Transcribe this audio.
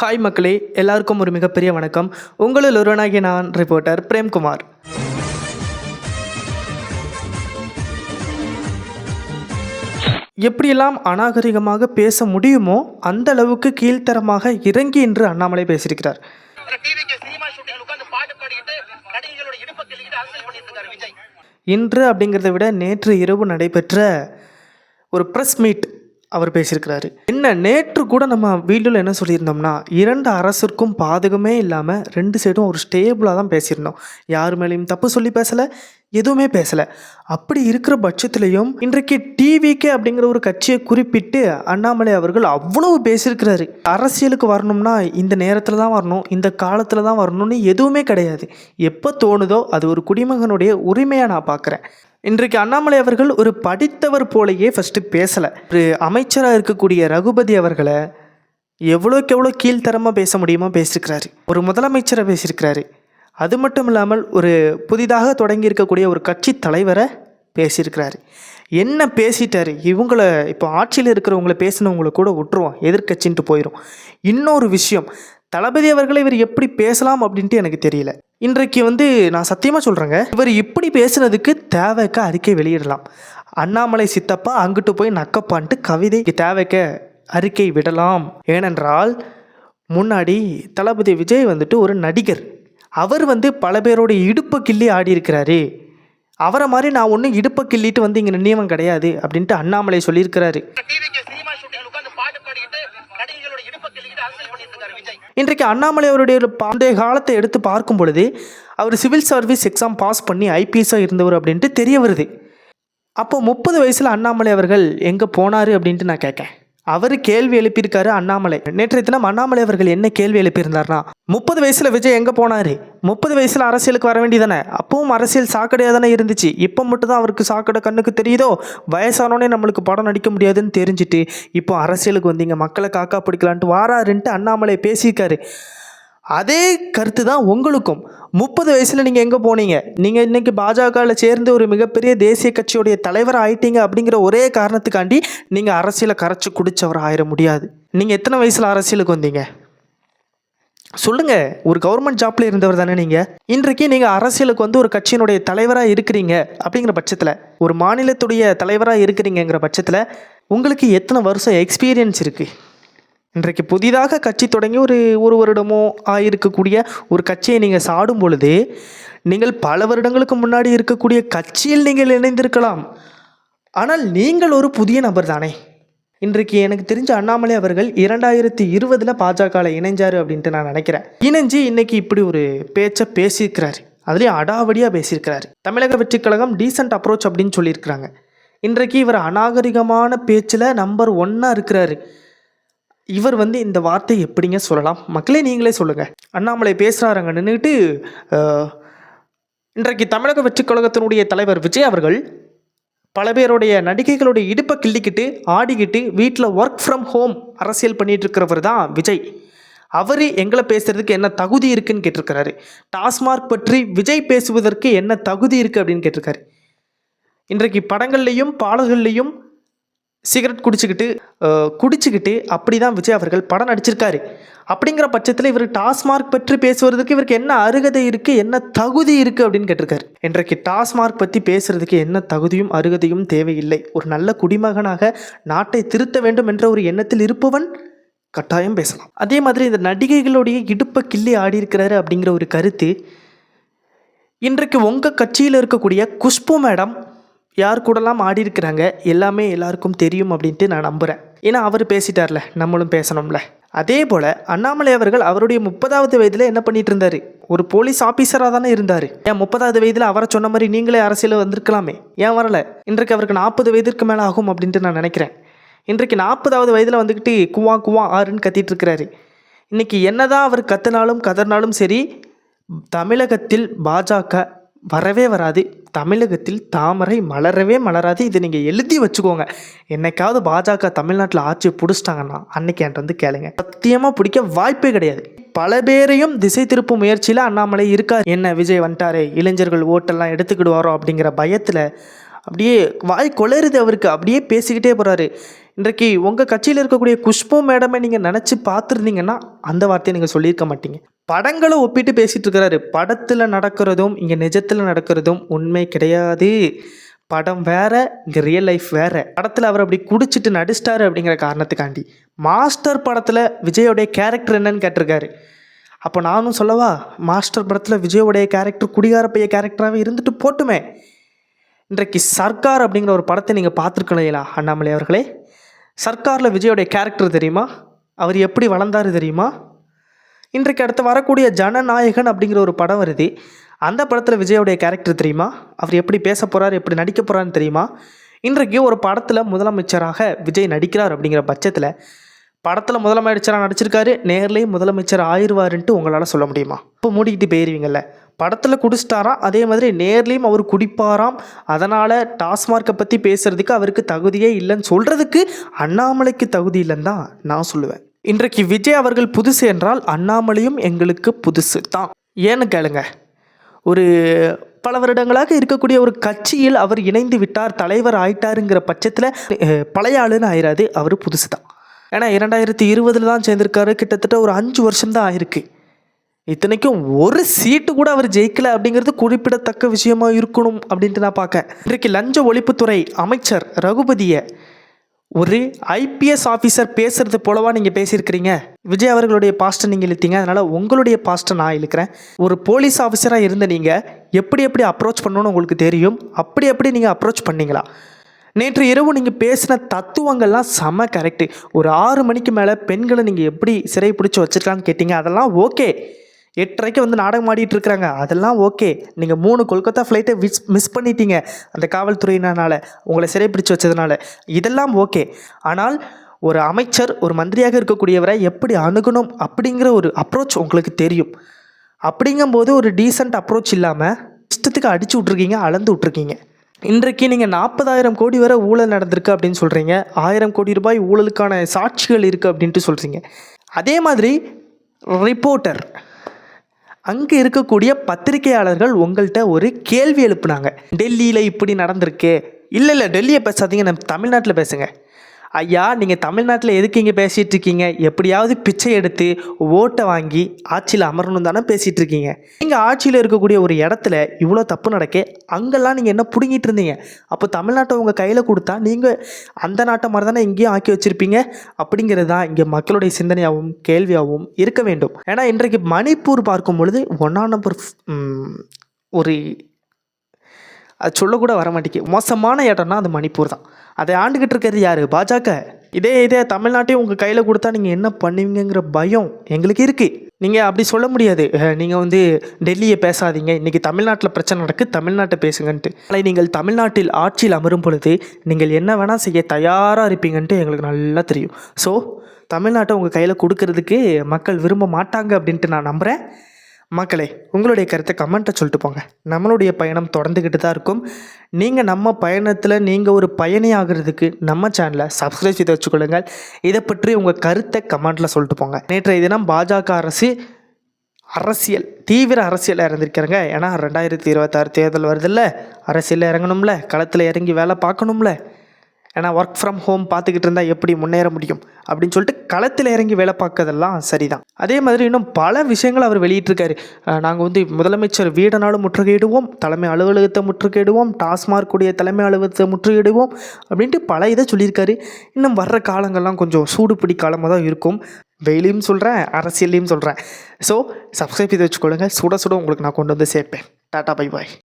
Hi மக்களே எல்லாருக்கும் ஒரு மிகப்பெரிய வணக்கம். உங்களில் ஒருவனாகிய நான் ரிப்போர்ட்டர் பிரேம்குமார். எப்படியெல்லாம் அநாகரிகமாக பேச முடியுமோ அந்த அளவுக்கு கீழ்த்தரமாக இறங்கி என்று அண்ணாமலை பேசியிருக்கிறார். இன்று அப்படிங்கிறத விட நேற்று இரவு நடைபெற்ற ஒரு ப்ரெஸ் மீட் அவர் பேசியிருக்கிறாரு. என்ன நேற்று கூட நம்ம வீடியோவில் என்ன சொல்லியிருந்தோம்னா இரண்டு அரசுக்கும் பாதகமே இல்லாமல் ரெண்டு சைடும் ஒரு ஸ்டேபிளாக தான் பேசியிருந்தோம். யார் மேலேயும் தப்பு சொல்லி பேசலை எதுவுமே பேசலை. அப்படி இருக்கிற பட்சத்துலேயும் இன்றைக்கு டிவிகே அப்படிங்கிற ஒரு கட்சியை குறிப்பிட்டு அண்ணாமலை அவர்கள் அவ்வளவு பேசியிருக்கிறாரு. அரசியலுக்கு வரணும்னா இந்த நேரத்தில் தான் வரணும் இந்த காலத்தில் தான் வரணும்னு எதுவுமே கிடையாது. எப்போ தோணுதோ அது ஒரு குடிமகனுடைய உரிமையாக நான் பார்க்குறேன் இன்றைக்கு அண்ணாமலை அவர்கள் ஒரு படித்தவர் போலயே ஃபஸ்ட்டு பேசலை. ஒரு அமைச்சராக இருக்கக்கூடிய ரகுபதி அவர்களை எவ்வளோக்கு எவ்வளோ கீழ்த்தரமாக பேச முடியுமோ பேசியிருக்கிறாரு. ஒரு முதலமைச்சரை பேசியிருக்கிறாரு. அது மட்டும் இல்லாமல் ஒரு புதிதாக தொடங்கி இருக்கக்கூடிய ஒரு கட்சி தலைவரை பேசியிருக்கிறாரு. என்ன பேசிட்டாரு? இவங்கள இப்போ ஆட்சியில் இருக்கிறவங்கள பேசினவங்கள கூட விட்டுருவோம். எதிர்க்கட்சின்ட்டு போயிடும் இன்னொரு விஷயம் தளபதி அவர்களை இவர் எப்படி பேசலாம் அப்படின்ட்டு எனக்கு தெரியல. இன்றைக்கு வந்து நான் சத்தியமாக சொல்கிறேங்க இவர் இப்படி பேசுனதுக்கு தேவைக்க அறிக்கை வெளியிடலாம். அண்ணாமலை சித்தப்பா அங்கிட்டு போய் நக்கப்பான்ட்டு கவிதைக்கு தேவைக்க அறிக்கை விடலாம். ஏனென்றால் முன்னாடி தளபதி விஜய் வந்துட்டு ஒரு நடிகர். அவர் வந்து பல பேரோட இடுப்பை கிள்ளி ஆடி இருக்கிறாரு அவரை மாதிரி நான் ஒன்றும் இடுப்பை கிள்ளிட்டு வந்து இங்கே நினைவம் கிடையாது அப்படின்ட்டு அண்ணாமலை சொல்லியிருக்கிறாரு. இன்றைக்கு அண்ணாமலை அவருடைய பண்டைய காலத்தை எடுத்து பார்க்கும் பொழுது அவர் சிவில் சர்வீஸ் எக்ஸாம் பாஸ் பண்ணி ஐபிஎஸ்ஸாக இருந்தவர் அப்படின்ட்டு தெரிய வருது. அப்போ முப்பது வயசில் அண்ணாமலை அவர்கள் எங்கே போனார் அப்படின்ட்டு நான் கேட்கேன் அவர் கேள்வி எழுப்பியிருக்காரு அண்ணாமலை. நேற்றைய தினம் அண்ணாமலை அவர்கள் என்ன கேள்வி எழுப்பியிருந்தார்னா முப்பது வயசில் விஜய் எங்கே போனார்? முப்பது வயசில் அரசியலுக்கு வர வேண்டியதானே? அப்பவும் அரசியல் சாக்கடையாக தானே இருந்துச்சு? இப்போ மட்டும் தான் அவருக்கு சாக்கடை கண்ணுக்கு தெரியுதோ? வயசானோடனே நம்மளுக்கு படம் நடிக்க முடியாதுன்னு தெரிஞ்சுட்டு இப்போ அரசியலுக்கு வந்தீங்க. மக்களை காக்கா பிடிக்கலான்ட்டு வாராருன்ட்டு அண்ணாமலை பேசியிருக்காரு. அதே கருத்து தான் உங்களுக்கும். முப்பது வயசில் நீங்கள் எங்கே போனீங்க? நீங்கள் இன்றைக்கி பாஜகவில் சேர்ந்து ஒரு மிகப்பெரிய தேசிய கட்சியுடைய தலைவர் ஆயிட்டீங்க அப்படிங்கிற ஒரே காரணத்துக்காண்டி நீங்கள் அரசியலை கரைச்சி குடித்தவர் ஆயிட முடியாது. நீங்கள் எத்தனை வயசில் அரசியலுக்கு வந்தீங்க? சொல்லுங்கள் ஒரு கவர்மெண்ட் ஜாப்பில் இருந்தவர் தானே நீங்கள் இன்றைக்கு நீங்கள் அரசியலுக்கு வந்து ஒரு கட்சியினுடைய தலைவராக இருக்கிறீங்க அப்படிங்கிற பட்சத்தில் ஒரு மாநிலத்துடைய தலைவராக இருக்கிறீங்கங்கிற பட்சத்தில் உங்களுக்கு எத்தனை வருஷம் எக்ஸ்பீரியன்ஸ் இருக்குது இன்றைக்கு புதிதாக கட்சி தொடங்கி ஒரு ஒரு வருடமோ ஆயிருக்கக்கூடிய ஒரு கட்சியை நீங்கள் சாடும் பொழுது நீங்கள் பல வருடங்களுக்கு முன்னாடி இருக்கக்கூடிய கட்சியில் நீங்கள் இணைந்திருக்கலாம். ஆனால் நீங்கள் ஒரு புதிய நபர் தானே இன்றைக்கு எனக்கு தெரிஞ்ச அண்ணாமலை அவர்கள் இரண்டாயிரத்தி இருபதில் பாஜகவில் இணைஞ்சார் அப்படின்ட்டு நான் நினைக்கிறேன். இணைஞ்சு இன்னைக்கு இப்படி ஒரு பேச்சை பேசியிருக்கிறாரு. அதுலேயும் அடாவடியாக பேசியிருக்கிறாரு. தமிழக வெற்றி கழகம் டீசென்ட் அப்ரோச் அப்படின்னு சொல்லியிருக்கிறாங்க. இன்றைக்கு இவர் அநாகரிகமான பேச்சில் நம்பர் ஒன்னாக இருக்கிறாரு. இவர் வந்து இந்த வார்த்தை எப்படிங்க சொல்லலாம்? மக்களே நீங்களே சொல்லுங்கள் அண்ணாமலை பேசுகிறாருங்க நின்றுட்டு இன்றைக்கு தமிழக வெற்றிக் கழகத்தினுடைய தலைவர் விஜய் அவர்கள் பல பேருடைய நடிகைகளுடைய இடுப்பை கிள்ளிக்கிட்டு ஆடிக்கிட்டு வீட்டில் ஒர்க் ஃப்ரம் ஹோம் அரசியல் பண்ணிகிட்ருக்கிறவர் தான் விஜய். அவர் எங்களை பேசுகிறதுக்கு என்ன தகுதி இருக்குன்னு கேட்டிருக்கிறாரு. டாஸ்மார்க் பற்றி விஜய் பேசுவதற்கு என்ன தகுதி இருக்குது அப்படின்னு கேட்டிருக்காரு. இன்றைக்கு படங்கள்லேயும் பாடல்கள்லேயும் சிகரெட் குடிச்சுக்கிட்டு குடிச்சுக்கிட்டு அப்படி தான் விஜய் அவர்கள் படம் நடிச்சிருக்காரு. அப்படிங்கிற பட்சத்தில் இவர் டாஸ்மார்க் பற்றி பேசுவதற்கு இவருக்கு என்ன அருகதை இருக்குது என்ன தகுதி இருக்குது அப்படின்னு கேட்டிருக்காரு. இன்றைக்கு டாஸ்மார்க் பற்றி பேசுகிறதுக்கு என்ன தகுதியும் அருகதையும் தேவையில்லை. ஒரு நல்ல குடிமகனாக நாட்டை திருத்த வேண்டும் என்ற ஒரு எண்ணத்தில் இருப்பவன் கட்டாயம் பேசலாம். அதே மாதிரி இந்த நடிகைகளுடைய இடுப்பை கிள்ளி ஆடி இருக்கிறாரு அப்படிங்கிற ஒரு கருத்து இன்றைக்கு உங்கள் கட்சியில் இருக்கக்கூடிய குஷ்பு மேடம் யார் கூடலாம் ஆடி இருக்கிறாங்க? எல்லாமே எல்லாருக்கும் தெரியும் அப்படின்ட்டு நான் நம்புகிறேன் ஏன்னா அவர் பேசிட்டார்ல நம்மளும் பேசணும்ல. அதே போல் அண்ணாமலை அவர்கள் அவருடைய முப்பதாவது வயதில் என்ன பண்ணிட்டு இருந்தார்? ஒரு போலீஸ் ஆஃபீஸராக தானே இருந்தார். ஏன் முப்பதாவது வயதில் அவரை சொன்ன மாதிரி நீங்களே அரசியல் வந்திருக்கலாமே? ஏன் வரல? இன்றைக்கு அவருக்கு நாற்பது வயதிற்கு மேலே ஆகும் அப்படின்ட்டு நான் நினைக்கிறேன். இன்றைக்கு நாற்பதாவது வயதில் வந்துக்கிட்டு குவா குவா ஆறுன்னு கத்திட்டு இருக்கிறாரு. இன்னைக்கு என்னதான் அவர் கத்துனாலும் கதறினாலும் சரி தமிழகத்தில் பாஜக வரவே வராது. தமிழகத்தில் தாமரை மலரவே மலராது. இதை நீங்கள் எழுதி வச்சுக்கோங்க. என்னைக்காவது பாஜக தமிழ்நாட்டில் ஆட்சி பிடிச்சிட்டாங்கன்னா அன்னைக்கு என்கிட்ட வந்து கேளுங்க. சத்தியமாக பிடிக்க வாய்ப்பே கிடையாது. பல பேரையும் திசை திருப்பும் முயற்சியில் அண்ணாமலை இருக்கார். என்ன விஜய் வந்துட்டாரே இளைஞர்கள் ஓட்டெல்லாம் எடுத்துக்கிடுவாரோ அப்படிங்கிற பயத்தில் அப்படியே வாய் கொளறுது அவருக்கு. அப்படியே பேசிக்கிட்டே போகிறாரு இன்றைக்கு உங்கள் கட்சியில் இருக்கக்கூடிய குஷ்பு மேடமை நீங்கள் நினச்சி பார்த்துருந்தீங்கன்னா அந்த வார்த்தையை நீங்கள் சொல்லியிருக்க மாட்டீங்க. படங்களை ஒப்பிட்டு பேசிகிட்டு இருக்கிறாரு படத்தில் நடக்கிறதும் இங்கே நிஜத்தில் நடக்கிறதும் உண்மை கிடையாது. படம் வேறு இங்கே ரியல் லைஃப் வேறு. படத்தில் அவர் அப்படி குடிச்சிட்டு நடிச்சிட்டாரு அப்படிங்கிற காரணத்துக்காண்டி. மாஸ்டர் படத்தில் விஜயோடைய கேரக்டர் என்னன்னு கேட்டிருக்காரு. அப்போ நானும் சொல்லவா மாஸ்டர் படத்தில் விஜயோடைய கேரக்டர் குடிகார பைய கேரக்டராகவே இருந்துட்டு போட்டுமே. இன்றைக்கு சர்க்கார் அப்படிங்கிற ஒரு படத்தை நீங்கள் பார்த்துருக்கலையா அண்ணாமலை அவர்களே? சர்க்காரில் விஜயோடைய கேரக்டர் தெரியுமா? அவர் எப்படி வளர்ந்தாரு தெரியுமா? இன்றைக்கு அடுத்து வரக்கூடிய ஜனநாயகன் அப்படிங்கிற ஒரு படம் வருது. அந்த படத்தில் விஜயோடைய கேரக்டர் தெரியுமா? அவர் எப்படி பேச போகிறார் எப்படி நடிக்க போகிறான்னு தெரியுமா? இன்றைக்கு ஒரு படத்தில் முதலமைச்சராக விஜய் நடிக்கிறார் அப்படிங்கிற பட்சத்தில் படத்தில் முதலமைச்சராக நடிச்சிருக்காரு நேர்லேயும் முதலமைச்சர் ஆயிடுவாருன்ட்டு உங்களால் சொல்ல முடியுமா? இப்போ மூடிக்கிட்டு போயிருவீங்கல்ல. படத்தில் குடிச்சிட்டாராம் அதே மாதிரி நேர்லேயும் அவர் குடிப்பாராம். அதனால் டாஸ்மார்க்கை பற்றி பேசுகிறதுக்கு அவருக்கு தகுதியே இல்லைன்னு சொல்கிறதுக்கு அண்ணாமலைக்கு தகுதி இல்லைன்னு தான் நான் சொல்லுவேன். இன்றைக்கு விஜய் அவர்கள் புதுசு என்றால் அண்ணாமலையும் எங்களுக்கு புதுசு தான். ஏன்னு கேளுங்க. ஒரு பல வருடங்களாக இருக்கக்கூடிய ஒரு கட்சியில் அவர் இணைந்து விட்டார் தலைவர் ஆயிட்டாருங்கிற பட்சத்தில் பழைய ஆளுன்னு ஆயிராது அவர் புதுசு தான். ஏன்னா இரண்டாயிரத்தி இருபதில் தான் சேர்ந்திருக்காரு கிட்டத்தட்ட ஒரு அஞ்சு வருஷம் தான் ஆயிருக்கு. இத்தனைக்கும் ஒரு சீட்டு கூட அவர் ஜெயிக்கல அப்படிங்கிறது குறிப்பிடத்தக்க விஷயமா இருக்கணும் அப்படின்ட்டு நான் பார்க்க இன்றைக்கு லஞ்ச ஒழிப்புத்துறை அமைச்சர் ரகுபதியை ஒரு ஐபிஎஸ் ஆஃபீஸர் பேசுறது போலவா நீங்கள் பேசியிருக்கிறீங்க? விஜய் அவர்களுடைய பாஸ்ட்டை நீங்கள் இழுத்தீங்க அதனால் உங்களுடைய பாஸ்ட்டை நான் இழுக்கிறேன். ஒரு போலீஸ் ஆஃபீஸராக இருந்த நீங்கள் எப்படி எப்படி அப்ரோச் பண்ணணும்னு உங்களுக்கு தெரியும்? அப்படி எப்படி நீங்கள் அப்ரோச் பண்ணீங்களா? நேற்று இரவு நீங்கள் பேசின தத்துவங்கள்லாம் செம கரெக்டு ஒரு ஆறு மணிக்கு மேலே பெண்களை நீங்கள் எப்படி சிறை பிடிச்சி வச்சிருக்கான்னு கேட்டீங்க அதெல்லாம் ஓகே எட்டரைக்கு வந்து நாடகம் ஆடிட்டு இருக்கிறாங்க. அதெல்லாம் ஓகே நீங்கள் மூணு கொல்கத்தா ஃப்ளைட்டை மிஸ் மிஸ் பண்ணிட்டீங்க அந்த காவல்துறையினால் உங்களை சிறைப்பிடிச்சு வச்சதுனால. இதெல்லாம் ஓகே ஆனால் ஒரு அமைச்சர் ஒரு மந்திரியாக இருக்கக்கூடியவரை எப்படி அணுகணும் அப்படிங்கிற ஒரு அப்ரோச் உங்களுக்கு தெரியும். அப்படிங்கும்போது ஒரு டீசெண்ட் அப்ரோச் இல்லாமல் இஷ்டத்துக்கு அடிச்சு விட்ருக்கீங்க அளந்து விட்ருக்கீங்க இன்றைக்கு நீங்கள் நாற்பதாயிரம் கோடி வரை ஊழல் நடந்திருக்கு அப்படின்னு சொல்கிறீங்க ஆயிரம் கோடி ரூபாய் ஊழலுக்கான சாட்சிகள் இருக்குது அப்படின்ட்டு சொல்கிறீங்க அதே மாதிரி ரிப்போர்ட்டர் அங்கே இருக்கக்கூடிய பத்திரிகையாளர்கள் உங்கள்கிட்ட ஒரு கேள்வி எழுப்புனாங்க. டெல்லியில் இப்படி நடந்திருக்கு. இல்லை இல்லை டெல்லியை பேசாதீங்க நம்ம தமிழ்நாட்டில் பேசுங்க. ஐயா நீங்கள் தமிழ்நாட்டில் எதுக்கு இங்கே பேசிகிட்டு இருக்கீங்க? எப்படியாவது பிச்சை எடுத்து ஓட்டை வாங்கி ஆட்சியில் அமரணும் தானே பேசிகிட்டு இருக்கீங்க. நீங்கள் ஆட்சியில் இருக்கக்கூடிய ஒரு இடத்துல இவ்வளோ தப்பு நடக்க அங்கெல்லாம் நீங்கள் என்ன பிடுங்கிட்டு இருந்தீங்க? அப்போ தமிழ்நாட்டை உங்கள் கையில் கொடுத்தா நீங்கள் அந்த நாட்டை மாதிரி தானே இங்கேயும் ஆக்கி வச்சுருப்பீங்க? அப்படிங்கிறது தான் இங்கே மக்களுடைய சிந்தனையாகவும் கேள்வியாகவும் இருக்க வேண்டும். ஏன்னா இன்றைக்கு மணிப்பூர் பார்க்கும் பொழுது ஒன்றா நம்பர் ஒரு அது சொல்லக்கூட வர மாட்டேங்குது மோசமான இடம்னா அது மணிப்பூர் தான். அதை ஆண்டுக்கிட்டு இருக்கிறது யார்? பாஜக. இதே இதே தமிழ்நாட்டையும் உங்கள் கையில் கொடுத்தா நீங்கள் என்ன பண்ணுவீங்கங்கிற பயம் எங்களுக்கு இருக்குது நீங்கள் அப்படி சொல்ல முடியாது. நீங்கள் வந்து டெல்லியை பேசாதீங்க. இன்றைக்கி தமிழ்நாட்டில் பிரச்சனை நடக்கு. தமிழ்நாட்டை பேசுங்கன்ட்டு. நாளை நீங்கள் தமிழ்நாட்டில் ஆட்சியில் அமரும் பொழுது நீங்கள் என்ன வேணால் செய்ய தயாராக இருப்பீங்கன்ட்டு எங்களுக்கு நல்லா தெரியும். ஸோ தமிழ்நாட்டை உங்கள் கையில் கொடுக்கறதுக்கு மக்கள் விரும்ப மாட்டாங்க அப்படின்ட்டு நான் நம்புகிறேன் மக்களே உங்களுடைய கருத்தை கமெண்ட்டை சொல்லிட்டு போங்க. நம்மளுடைய பயணம் தொடர்ந்துக்கிட்டு தான் இருக்கும். நீங்கள் நம்ம பயணத்தில் நீங்கள் ஒரு பயணி ஆகிறதுக்கு நம்ம சேனலை சப்ஸ்கிரைப் செய்து வச்சுக்கொள்ளுங்கள். இதை பற்றி உங்கள் கருத்தை கமெண்ட்டில் சொல்லிட்டு போங்க. நேற்றைய தினம் பாஜக அரசு அரசியல் தீவிர அரசியலில் இறந்திருக்கிறாங்க. ஏன்னா ரெண்டாயிரத்தி இருபத்தாறு தேர்தல் வருதுல்ல. அரசியலில் இறங்கணும்ல. களத்தில் இறங்கி வேலை பார்க்கணும்ல. ஏன்னா ஒர்க் ஃப்ரம் ஹோம் பார்த்துக்கிட்டு இருந்தால் எப்படி முன்னேற முடியும்? அப்படின்னு சொல்லிட்டு களத்தில் இறங்கி வேலை பார்க்கறதெல்லாம் சரிதான். அதே மாதிரி இன்னும் பல விஷயங்கள் அவர் வெளியிட்டிருக்காரு. நாங்கள் வந்து முதலமைச்சர் வீடனாலும் முற்றுகையிடுவோம் தலைமை அலுவலகத்தை முற்றுகையிடுவோம் டாஸ்மார்க் உடைய தலைமை அலுவலகத்தை முற்றுகையிடுவோம் அப்படின்ட்டு பல இதை சொல்லியிருக்காரு. இன்னும் வர்ற காலங்கள்லாம் கொஞ்சம் சூடுபிடி காலமாக தான் இருக்கும். வெயிலையும் சொல்கிறேன் அரசியல்லையும் சொல்கிறேன் ஸோ சப்ஸ்கிரைப் செய்து வச்சுக்கொள்ளுங்க. சுட சுட உங்களுக்கு நான் கொண்டு வந்து சேர்ப்பேன். Tata bye bye